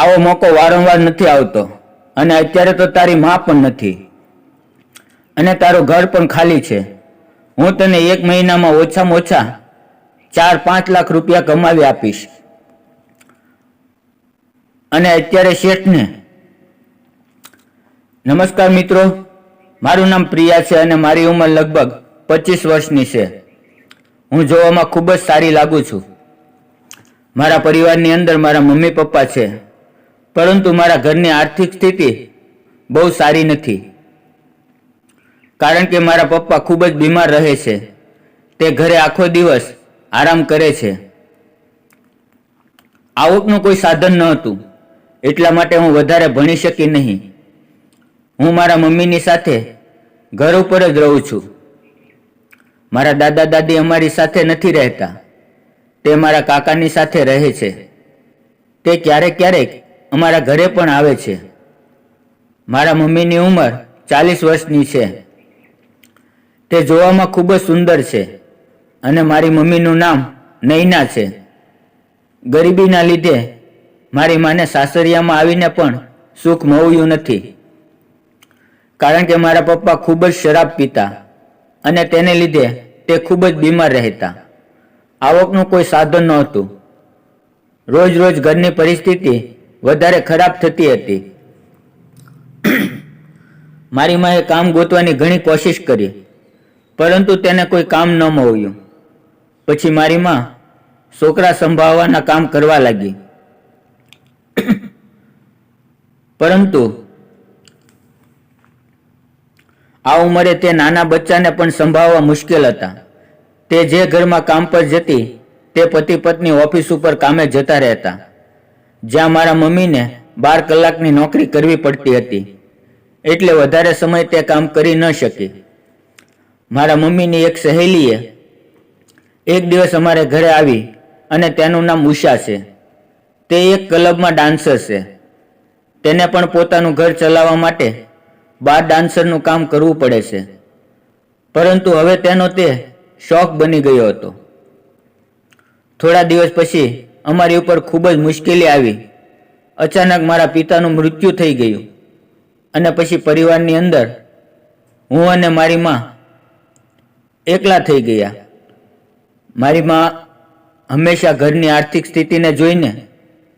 આવો મોકો વારંવાર નથી આવતો. અને અત્યારે તો તારી માં પણ નથી. અને તારું ઘર પણ ખાલી છે. હું તને એક મહિનામાં ઓછામાં ઓછા ચાર પાંચ લાખ રૂપિયા કમાવી આપીશ. અને અત્યારે શેઠને નમસ્કાર મિત્રો. મારું નામ પ્રિયા છે અને મારી ઉંમર લગભગ પચીસ વર્ષની છે. હું જોવામાં ખૂબ જ સારી લાગુ છું. મારા પરિવારની અંદર મારા મમ્મી પપ્પા છે. પરંતુ મારા ઘરની આર્થિક સ્થિતિ બહુ સારી નથી. કારણ કે મારા પપ્પા ખૂબ જ બીમાર રહે છે. તે ઘરે આખો દિવસ આરામ કરે છે. આવકનું કોઈ સાધન ન હતું. એટલા માટે હું વધારે ભણી શકી નહીં. હું મારા મમ્મીની સાથે ઘર ઉપર જ રહું છું. મારા દાદા દાદી અમારી સાથે નથી રહેતા. તે મારા કાકાની સાથે રહે છે. તે ક્યારેક ક્યારેક અમારા ઘરે પણ આવે છે. મારા મમ્મીની ઉંમર ચાલીસ વર્ષની છે. તે જોવામાં ખૂબ જ સુંદર છે અને મારી મમ્મીનું નામ નૈના છે. ગરીબીના લીધે મારી માને સાસરિયામાં આવીને પણ સુખ મળ્યું નથી. કારણ કે મારા પપ્પા ખૂબ જ શરાબ પીતા અને તેને લીધે તે ખૂબ જ બીમાર રહેતા. આવકનું કોઈ સાધન નહોતું. રોજ રોજ ઘરની પરિસ્થિતિ વધારે ખરાબ થતી હતી. મારી માએ કામ ગોતવાની ઘણી કોશિશ કરી પરંતુ તેને કોઈ કામ ન મળ્યું. પછી મારી માં છોકરા સંભાળવાના કામ કરવા લાગી. પરંતુ આ ઉંમરે તે નાના બચ્ચાને પણ સંભાળવા મુશ્કેલ હતા. તે જે ઘરમાં કામ પર જતી તે પતિ પત્ની ઓફિસ ઉપર કામે જતા રહેતા. જ્યાં મારા મમ્મીને બાર કલાકની નોકરી કરવી પડતી હતી. એટલે વધારે સમય તે કામ કરી ન શકી. મારા મમ્મીની એક સહેલીએ એક દિવસ અમારે ઘરે આવી અને તેનું નામ ઉષા છે. તે એક ક્લબમાં ડાન્સર છે. તેને પણ પોતાનું ઘર ચલાવવા માટે બાર ડાન્સરનું કામ કરવું પડે છે. પરંતુ હવે તેનો તે શોખ બની ગયો હતો. થોડા દિવસ પછી અમારી ઉપર ખૂબ જ મુશ્કેલી આવી. અચાનક મારા પિતાનું મૃત્યુ થઈ ગયું. અને પછી પરિવારની અંદર હું અને મારી માં એકલા થઈ ગયા. મારી માં હંમેશા ઘરની આર્થિક સ્થિતિને જોઈને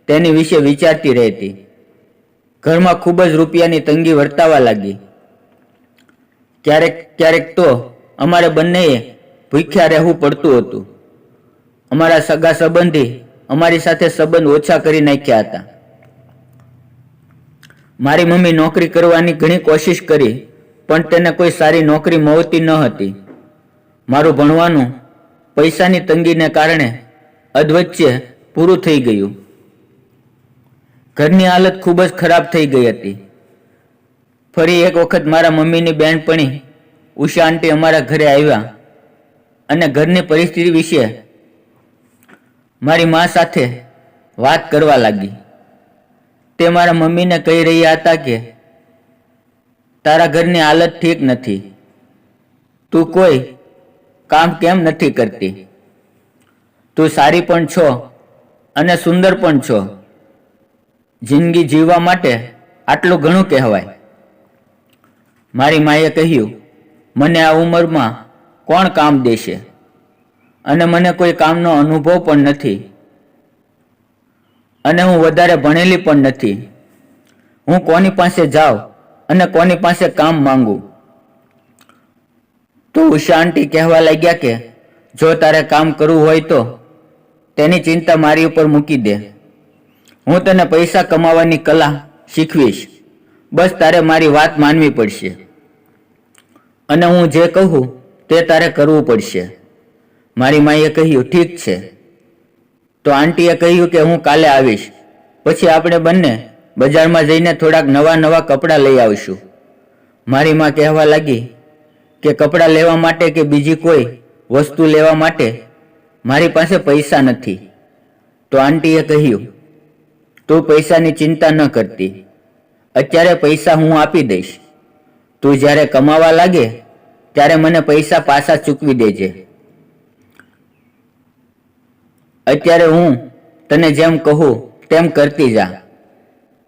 તેની વિશે વિચારતી રહેતી. ઘરમાં ખૂબ જ રૂપિયાની તંગી વર્તાવા લાગી. ક્યારેક ક્યારેક તો અમારે બંનેએ ભૂખ્યા રહેવું પડતું હતું. અમારા સગા સંબંધી અમારી સાથે સંબંધ ઓછા કરી નાખ્યા હતા. મારી મમ્મી નોકરી કરવાની ઘણી કોશિશ કરી, પણ તેને કોઈ સારી નોકરી મળતી ન હતી. મારું ભણવાનું પૈસાની તંગીને કારણે અધવચ્ચે પૂરું થઈ ગયું. ઘરની હાલત ખૂબ જ ખરાબ થઈ ગઈ હતી. ફરી એક વખત મારા મમ્મીની બહેનપણી ઉષા આંટી અમારા ઘરે આવ્યા અને ઘરની પરિસ્થિતિ વિશે મારી મા સાથે વાત કરવા લાગી. તે મારા મમ્મીને કહી રહ્યા હતા કે, તારા ઘરની હાલત ઠીક નથી. તું કોઈ કામ કેમ નથી કરતી? તું સારી પણ છો અને સુંદર પણ છો. જિંદગી જીવવા માટે આટલું ઘણું કહેવાય. મારી માએ કહ્યું, મને આ ઉંમરમાં કોણ કામ દેશે? અને મને કોઈ કામનો અનુભવ પણ નથી. અને હું વધારે ભણેલી પણ નથી. હું કોની પાસે જાઉં અને કોની પાસે કામ માંગુ? તો ઉષા આંટી કહેવા લાગ્યા કે, જો તારે કામ કરવું હોય તો તેની ચિંતા મારી ઉપર મૂકી દે. હું તને પૈસા કમાવાની કલા શીખવીશ. બસ તારે મારી વાત માનવી પડશે. અને હું જે કહું તે તારે કરવું પડશે. મારી માએ કહ્યું, ઠીક છે. તો આંટીએ કહ્યું કે, હું કાલે આવીશ. પછી આપણે બંને બજારમાં જઈને થોડાક નવા નવા કપડાં લઈ આવીશું. મારી માં કહેવા લાગી કે, કપડાં લેવા માટે કે બીજી કોઈ વસ્તુ લેવા માટે? મારી પાસે પૈસા નથી. તો આંટીએ કહ્યું, તું પૈસાની ચિંતા ન કરતી. અત્યારે પૈસા હું આપી દઈશ. તું જ્યારે કમાવા લાગે, ત્યારે મને પૈસા પાછા ચૂકવી દેજે. અત્યારે હું તને જેમ કહું તેમ કરતી જા.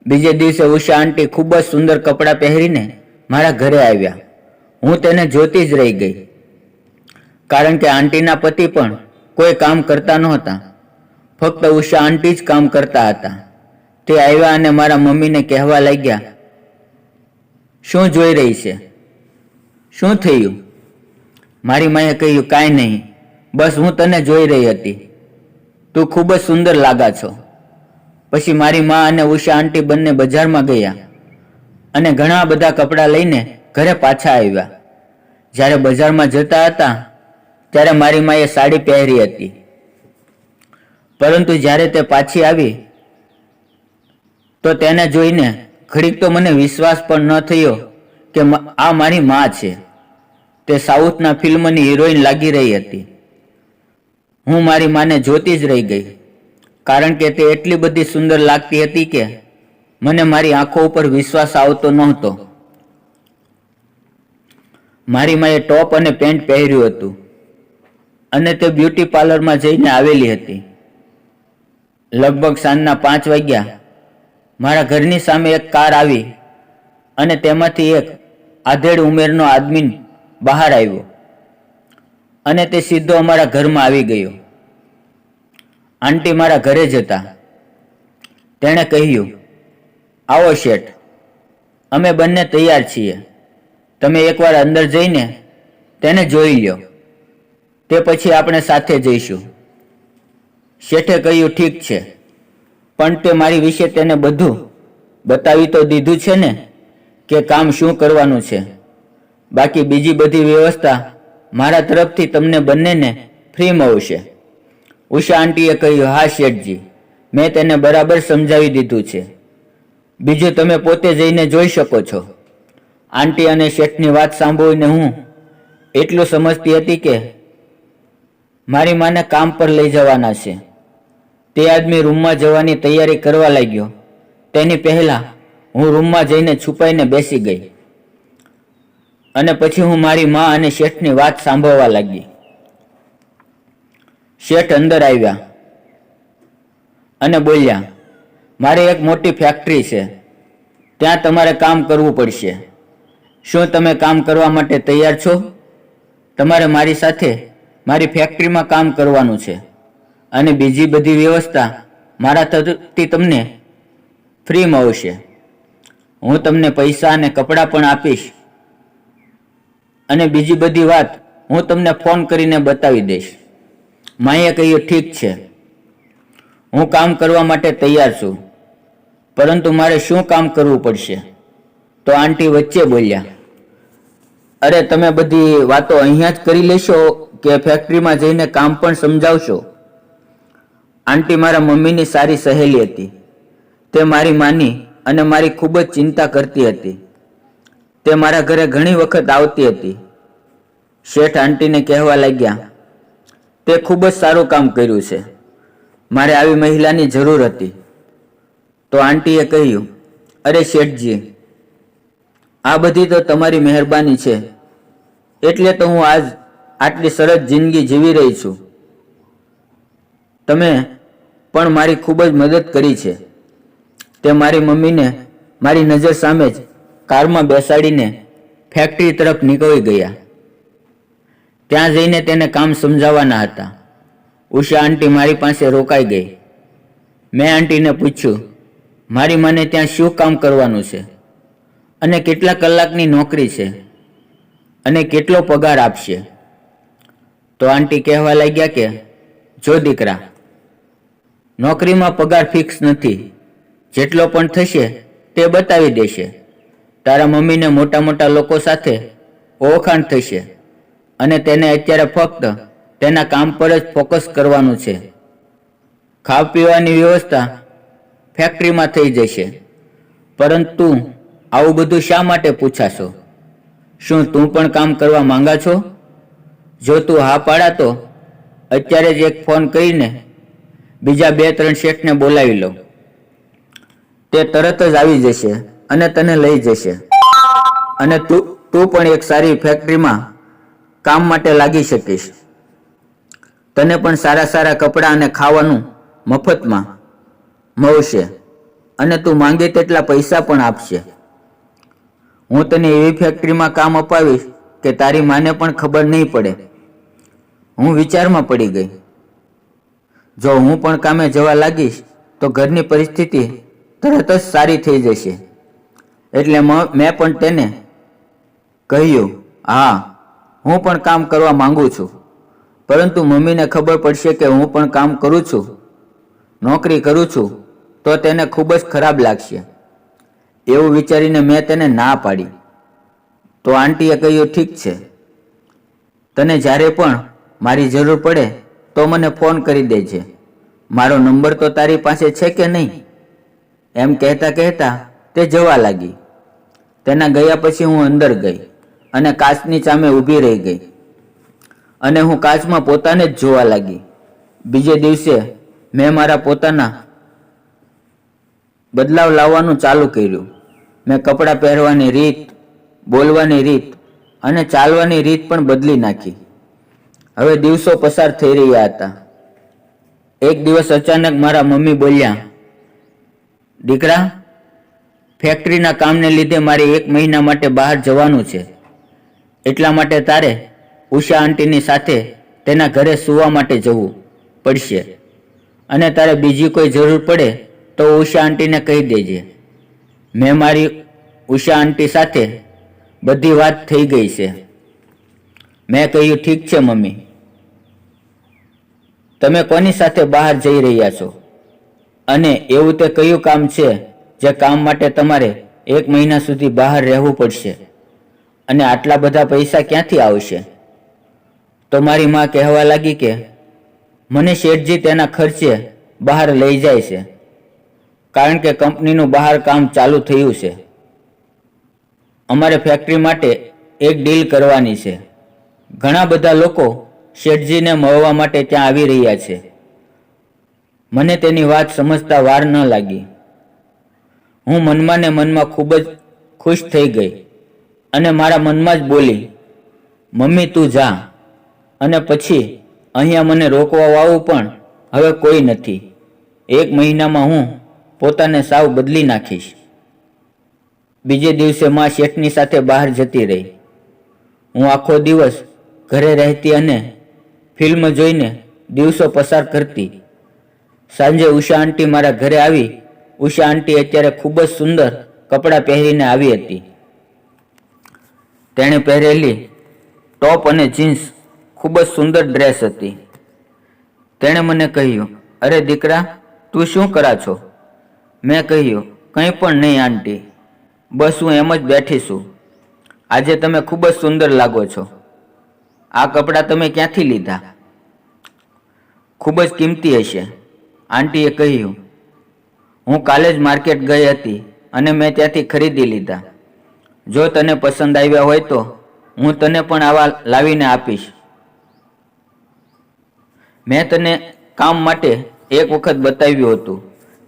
બીજે દિવસે ઉષા આંટી ખૂબ જ સુંદર કપડાં પહેરીને મારા ઘરે આવ્યા. હું તેને જોતી જ રહી ગઈ. કારણ કે આંટીના પતિ પણ કોઈ કામ કરતા નહોતા. ફક્ત ઉષા આંટી જ કામ કરતા હતા. તે આવ્યા અને મારા મમ્મીને કહેવા લાગ્યા, શું જોઈ રહી છે? શું થયું? મારી માએ કહ્યું, કાંઈ નહીં. બસ હું તને જોઈ રહી હતી. તું ખૂબ જ સુંદર લાગા છો. પછી મારી મા અને ઉષા આંટી બંને બજારમાં ગયા અને ઘણા બધા કપડાં લઈને ઘરે પાછા આવ્યા. જ્યારે બજારમાં જતા હતા, ત્યારે મારી માએ સાડી પહેરી હતી. પરંતુ જ્યારે તે પાછી આવી, તો તેને જોઈને ઘડીક તો મને વિશ્વાસ પણ ન થયો કે આ મારી મા છે. તે સાઉથના ફિલ્મની હિરોઈન લાગી રહી હતી. હું મારી માને જોતી જ રહી ગઈ. કારણ કે તે એટલી બધી સુંદર લાગતી હતી કે મને મારી આંખો ઉપર વિશ્વાસ આવતો નહોતો. મારી માએ ટોપ અને પેન્ટ પહેર્યું હતું અને તે બ્યુટી પાર્લરમાં જઈને આવેલી હતી. લગભગ સાંજના પાંચ વાગ્યા મારા ઘરની સામે એક કાર આવી અને તેમાંથી એક આધેડ ઉમેરનો આદમી બહાર આવ્યો. અને તે સીધો અમારા ઘરમાં આવી ગયો. આંટી મારા ઘરે જ હતા. તેણે કહ્યું, આવો શેઠ, અમે બંને તૈયાર છીએ. તમે એકવાર અંદર જઈને તેને જોઈ લ્યો. તે પછી આપણે સાથે જઈશું. શેઠે કહ્યું, ઠીક છે. પણ તે મારી વિશે તેને બધું બતાવી તો દીધું છે ને કે કામ શું કરવાનું છે. બાકી બીજી બધી વ્યવસ્થા મારા તરફથી તમને બંનેને ફ્રી મળશે. ઉષા આંટીએ કહ્યું, હા, શેઠજી, મેં તેને બરાબર સમજાવી દીધું છે. બીજું તમે પોતે જઈને જોઈ શકો છો. આંટી અને શેઠની વાત સાંભળીને હું એટલું સમજતી હતી કે મારી માને કામ પર લઈ જવાના છે. તે આદમી રૂમમાં જવાની તૈયારી કરવા લાગ્યો. તેની પહેલા હું રૂમમાં જઈને છુપાઈને બેસી ગઈ. અને પછી હું મારી મા અને શેઠની વાત સાંભળવા લાગી. શેઠ અંદર આવ્યા અને બોલ્યા, મારે એક મોટી ફેક્ટરી છે. ત્યાં તમારે કામ કરવું પડશે. શું તમે કામ કરવા માટે તૈયાર છો? તમારે મારી સાથે મારી ફેક્ટરીમાં કામ કરવાનું છે. અને બીજી બધી વ્યવસ્થા મારા થતી તમને ફ્રીમાં આવશે. હું તમને પૈસા અને કપડાં પણ આપીશ. અને બીજી બધી વાત હું તમને ફોન કરીને બતાવી દઈશ. માએ કહ્યું, ઠીક છે. હું કામ કરવા માટે તૈયાર છું. પરંતુ મારે શું કામ કરવું પડશે? તો આંટી વચ્ચે બોલ્યા, અરે, તમે બધી વાતો અહીંયા જ કરી લેશો કે ફેક્ટરીમાં જઈને કામ પણ સમજાવશો? આંટી મારા મમ્મીની સારી સહેલી હતી. તે મારી માની અને મારી ખૂબ જ ચિંતા કરતી હતી. તે મારા ઘરે ઘણી વખત આવતી હતી. શેઠ આંટીને કહેવા લાગ્યા, તે ખૂબ જ સારું કામ કર્યું છે. મારે આવી મહિલાની જરૂર હતી. તો આંટીએ કહ્યું, અરે શેઠજી, આ બધી તો તમારી મહેરબાની છે. એટલે તો હું આજ આટલી સરસ જિંદગી જીવી રહી છું. તમે પણ મારી ખૂબ જ મદદ કરી છે. તે મારી મમ્મીને મારી નજર સામે જ કારમાં બેસાડીને ફેક્ટરી તરફ નીકળી ગયા. ત્યાં જઈને તેને કામ સમજાવવાના હતા. ઉષા આંટી મારી પાસે રોકાઈ ગઈ. મેં આંટીને પૂછ્યું, મારી મને ત્યાં શું કામ કરવાનું છે? અને કેટલા કલાકની નોકરી છે? અને કેટલો પગાર આપશે? તો આંટી કહેવા લાગ્યા કે, જો દીકરા, નોકરીમાં પગાર ફિક્સ નથી. જેટલો પણ થશે તે બતાવી દેશે. તારા મમ્મીને મોટા મોટા લોકો સાથે ઓળખાણ થશે. અને તેને અત્યારે ફક્ત તેના કામ પર જ ફોકસ કરવાનું છે. ખાવા પીવાની વ્યવસ્થા ફેક્ટરીમાં થઈ જશે. પરંતુ આવું બધું શા માટે પૂછાશો? શું તું પણ કામ કરવા માંગા છો? જો તું હા પાડા તો અત્યારે જ એક ફોન કરીને બીજા બે ત્રણ શેઠને બોલાવી લો. તે તરત જ આવી જશે અને તને લઈ જશે. અને તું તું પણ એક સારી ફેક્ટરીમાં કામ માટે લાગી શકીશ. તને પણ સારા સારા કપડાં અને ખાવાનું મફતમાં મળશે અને તું માંગે તેટલા પૈસા પણ આપશે. હું તને એવી ફેક્ટરીમાં કામ અપાવીશ કે તારી માને પણ ખબર નહીં પડે. હું વિચારમાં પડી ગઈ. જો હું પણ કામે જવા લાગીશ, તો ઘરની પરિસ્થિતિ તરત જ સારી થઈ જશે. એટલે મ- પણ તેને કહ્યું, હા હું પણ કામ કરવા માંગુ છું. પરંતુ મમ્મીને ખબર પડશે કે હું પણ કામ કરું છું. નોકરી કરું છું, તો તેને ખૂબ જ ખરાબ લાગશે. એવું વિચારીને મેં તેને ના પાડી. તો આંટીએ કહ્યું, ઠીક છે. તને જ્યારે પણ મારી જરૂર પડે, તો મને ફોન કરી દેજે. મારો નંબર તો તારી પાસે છે કે નહીં? એમ કહેતા કહેતા તે જવા લાગી. તેના ગયા પછી હું અંદર ગઈ. અને કાચની સામે ઊભી રહી ગઈ. અને હું કાચમાં પોતાને જ જોવા લાગી. બીજે દિવસે મેં મારા પોતાના બદલાવ લાવવાનું ચાલુ કર્યું. મેં કપડાં પહેરવાની રીત, બોલવાની રીત અને ચાલવાની રીત પણ બદલી નાખી. હવે દિવસો પસાર થઈ રહ્યા હતા. એક દિવસ અચાનક મારા મમ્મી બોલ્યા, દીકરા ફેક્ટરીના કામને લીધે મારે એક મહિના માટે બહાર જવાનું છે. એટલા માટે તારે ઉષા આંટીની સાથે તેના ઘરે સૂવા માટે જવું પડશે. અને તારે બીજી કોઈ જરૂર પડે તો ઉષા આંટીને કહી દેજે. મેં મારી ઉષા આંટી સાથે બધી વાત થઈ ગઈ છે. મેં કહ્યું, ઠીક છે, મમ્મી. તમે કોની સાથે બહાર જઈ રહ્યા છો? અને એવું તે કયું કામ છે જે કામ માટે તમારે એક મહિના સુધી બહાર રહેવું પડશે? અને આટલા બધા પૈસા ક્યાંથી આવશે? તો મારી માં કહેવા લાગી કે, મને શેઠજી તેના ખર્ચે બહાર લઈ જાય છે, કારણ કે કંપનીનું બહાર કામ ચાલુ થયું છે. અમારે ફેક્ટરી માટે એક ડીલ કરવાની છે. ઘણા બધા લોકો શેઠજીને મળવા માટે ત્યાં આવી રહ્યા છે. મને તેની વાત સમજતા વાર ન લાગી. હું મનમાં ને મનમાં ખૂબ જ ખુશ થઈ ગઈ. અને મારા મનમાં જ બોલી, મમ્મી, તું જા. અને પછી, અહીંયા મને રોકવા વાવું પણ હવે કોઈ નથી. એક મહિનામાં હું પોતાને સાવ બદલી નાખીશ. બીજે દિવસે માં શેઠની સાથે બહાર જતી રહી. હું આખો દિવસ ઘરે રહેતી અને ફિલ્મ જોઈને દિવસો પસાર કરતી. સાંજે ઉષા આંટી મારા ઘરે આવી. ઉષા આંટી અત્યારે ખૂબ જ સુંદર કપડાં પહેરીને આવી હતી. તેણે પહેરેલી ટોપ અને જીન્સ ખૂબ જ સુંદર ડ્રેસ હતી. તેણે મને કહ્યું, અરે દીકરા, તું શું કરા છો? મેં કહ્યું, કંઈ પણ નહીં, આંટી. બસ હું એમ જ બેઠી છું. આજે તમે ખૂબ જ સુંદર લાગો છો. આ કપડાં તમે ક્યાંથી લીધા? ખૂબ જ કિંમતી હશે. આંટીએ કહ્યું, હું કાલે જ માર્કેટ ગઈ હતી અને મેં ત્યાંથી ખરીદી લીધા. જો તને પસંદ આવ્યા હોય તો હું તને પણ આવા લાવીને આપીશ. મેં તને કામ માટે એક વખત બતાવ્યું હતું.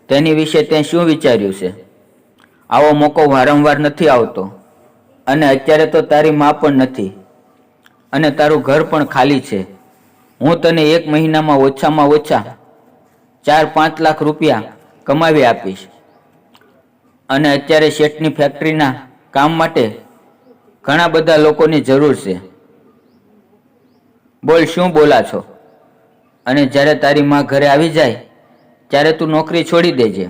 તેની વિશે તે શું વિચાર્યું છે? આવો મોકો વારંવાર નથી આવતો. અને અત્યારે તો તારી મા પણ નથી. અને તારું ઘર પણ ખાલી છે. હું તને એક મહિનામાં ઓછામાં ઓછા ચાર પાંચ લાખ રૂપિયા કમાવી આપીશ. અને અત્યારે શેઠની ફેક્ટરીના કામ માટે ઘણા બધા લોકોની જરૂર છે. બોલ, શું બોલા છો? અને જ્યારે તારી માં ઘરે આવી જાય, ત્યારે તું નોકરી છોડી દેજે.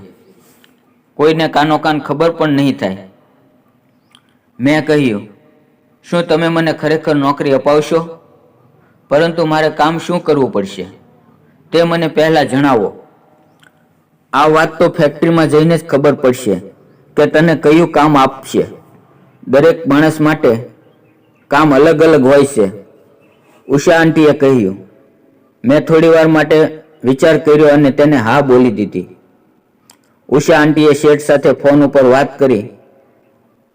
કોઈને કાનો કાન ખબર પણ નહીં થાય. મેં કહ્યું, શું તમે મને ખરેખર નોકરી અપાવશો? પરંતુ મારે કામ શું કરવું પડશે? તે મને પહેલાં જણાવો. આ વાત તો ફેક્ટરીમાં જઈને જ ખબર પડશે કે તને કયું કામ આપશે. દરેક માણસ માટે કામ અલગ અલગ હોય છે. ઉષા આંટીએ કહ્યું, મેં થોડી વાર માટે વિચાર કર્યો અને તેને હા બોલી દીધી. ઉષા આંટીએ શેઠ સાથે ફોન ઉપર વાત કરી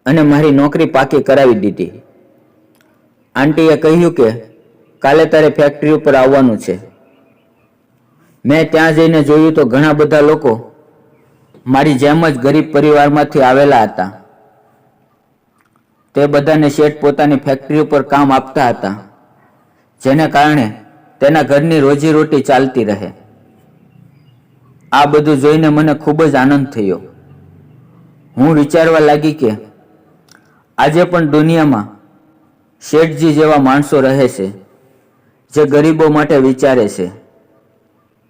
અને મારી નોકરી પાકી કરાવી દીધી. આંટીએ કહ્યું કે, કાલે તારે ફેક્ટરી ઉપર આવવાનું છે. મેં ત્યાં જઈને જોયું તો ઘણા બધા લોકો મારી જેમ જ ગરીબ પરિવારમાંથી આવેલા હતા. તે બધાને શેઠ પોતાની ફેક્ટરી ઉપર કામ આપતા હતા. જેને કારણે તેના ઘરની રોજીરોટી ચાલતી રહે. આ બધું જોઈને મને ખૂબ જ આનંદ થયો. હું વિચારવા લાગી કે આજે પણ દુનિયામાં શેઠજી જેવા માણસો રહે છે, જે ગરીબો માટે વિચારે છે.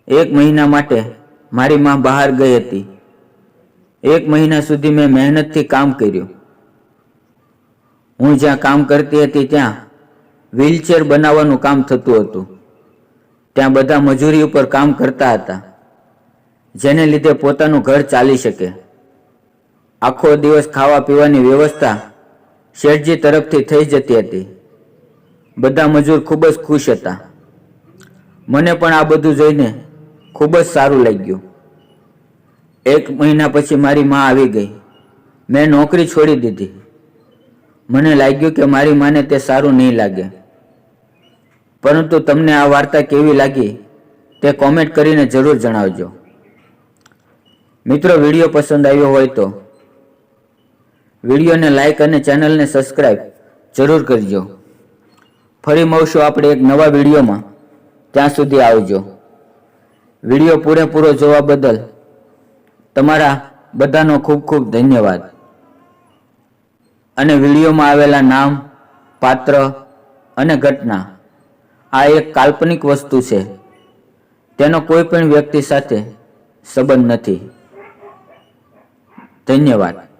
એક મહિના માટે મારી માં બહાર ગઈ હતી. એક મહિના સુધી મેં મહેનતથી કામ કર્યું. હું જ્યાં કામ કરતી હતી ત્યાં વ્હીલચેર બનાવવાનું કામ થતું હતું. ત્યાં બધા મજૂરી ઉપર કામ કરતા હતા, જેને લીધે પોતાનું ઘર ચાલી શકે. આખો દિવસ ખાવા પીવાની વ્યવસ્થા શેઠજી તરફથી થઈ જતી હતી. બધા મજૂર ખૂબ જ ખુશ હતા. મને પણ આ બધું જોઈને ખૂબ જ સારું લાગ્યું. એક મહિના પછી મારી માં આવી ગઈ. મેં નોકરી છોડી દીધી. મને લાગ્યું કે મારી માને તે સારું નહીં લાગે. પરંતુ તમને આ વાર્તા કેવી લાગી તે કોમેન્ટ કરીને જરૂર જણાવજો. મિત્રો, વીડિયો પસંદ આવ્યો હોય તો વિડીયોને લાઇક અને ચેનલને સબસ્ક્રાઈબ જરૂર કરજો. ફરી મળશું આપણે એક નવા વિડીયોમાં. ત્યાં સુધી આવજો. વીડિયો પૂરેપૂરો જોવા બદલ તમારા બધાનો ખૂબ ખૂબ ધન્યવાદ. અને વિડીયોમાં આવેલા નામ, પાત્ર અને ઘટના. આ એક કાલ્પનિક વસ્તુ છે. તેનો કોઈ પણ વ્યક્તિ સાથે સંબંધ નથી. ધન્યવાદ.